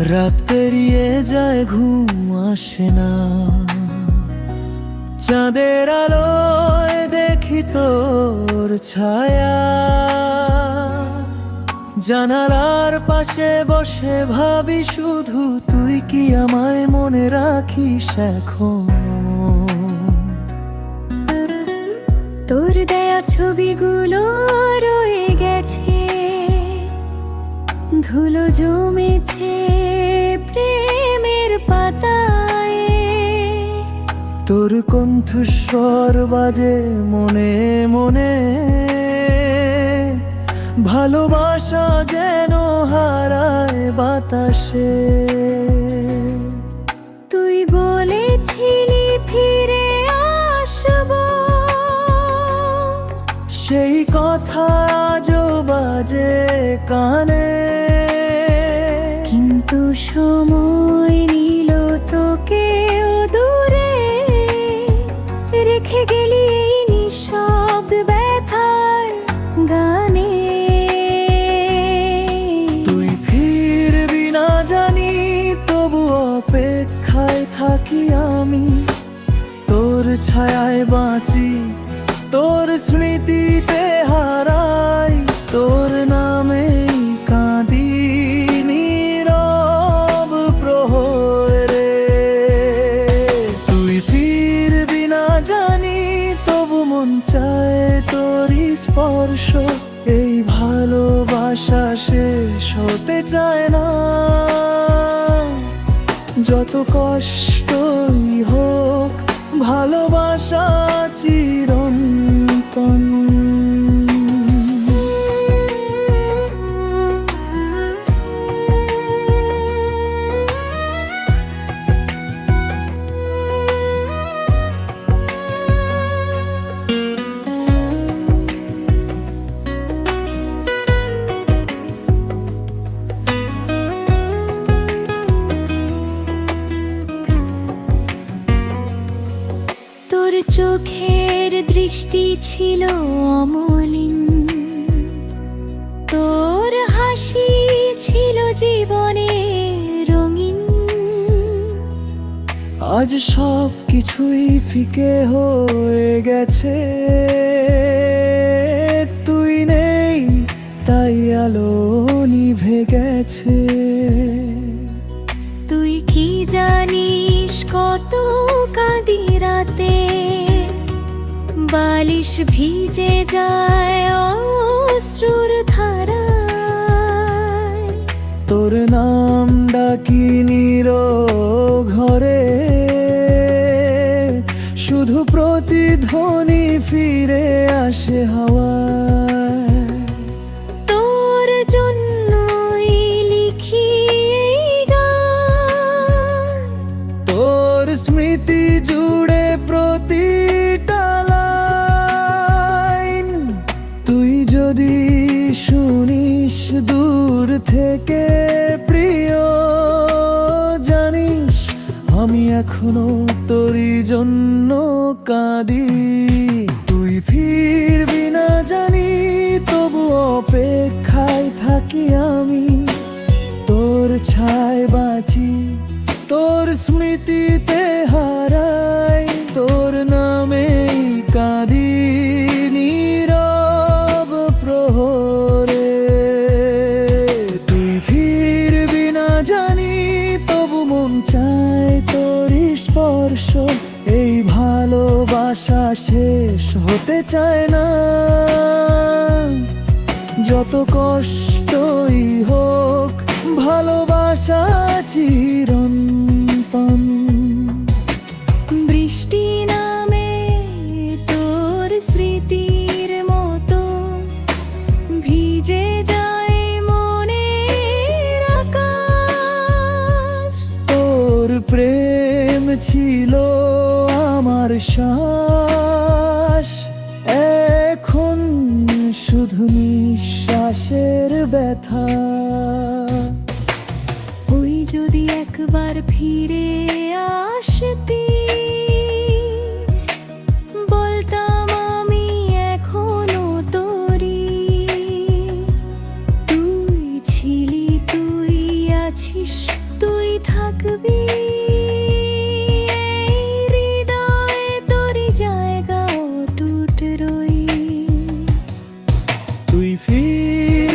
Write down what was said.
রাত পেরিয়ে যায়, ঘুম আসে না। চাঁদের আলোয় দেখি তোর ছায়া। জানালার পাশে বসে ভাবি, শুধু তুই কি আমায় মনে রাখিস এখন? তোর দেয়া ছবিগুলো রয়ে গেছে, ধুলো জমেছে। প্রেমের পাতায়। তোর কণ্ঠস্বর বাজে মনে মনে। ভালোবাসা যেন হারায় বাতাসে। তুই বলেছিলি ফিরে আসব। সেই কথা আজও বাজে কানে। ছায়ায় বাঁচি। তোর স্মৃতিতে হারাই, তোর নামে কাঁদি নীরব প্রহরে তুই ফিরবি না জানি, তবু মন চায় তোরই স্পর্শ। এই ভালোবাসা শেষ হতে চায় না। যত কষ্টই হোক ভালোবাসা চিরন্তন। চোখের দৃষ্টি ছিল অমলিন। তোর হাসি ছিল জীবনে রঙিন। আজ সব কিছুই ফিকে হয়ে গেছে। তুই নেই, তাই আলো নিভে গেছে। বালিশ ভিজে যায় অশ্রুর ধারায়। তোর নাম ডাকি নির ঘরে। শুধু প্রতিধ্বনি ফিরে আসে হাওয়ায়। তোর জন্যই লিখি তোর স্মৃতি জুড়ে থেকে প্রিয়, জানিস, আমি এখনও তোরই জন্য কাঁদি। তুই ফিরবি না জানি, তবু অপেক্ষায় থাকি আমি। তোর ছায় চায় তোর স্পর্শ এই ভালোবাসা শেষ হতে চায় না। যত কষ্টই ছিল আমার শ্বাস। এখন শুধু নিঃশ্বাসের ব্যথা। ওই যদি একবার ফিরে আসতি, বলতাম আমি এখনও তোরি। তুই ছিলি, তুই আছিস থাকবি তুই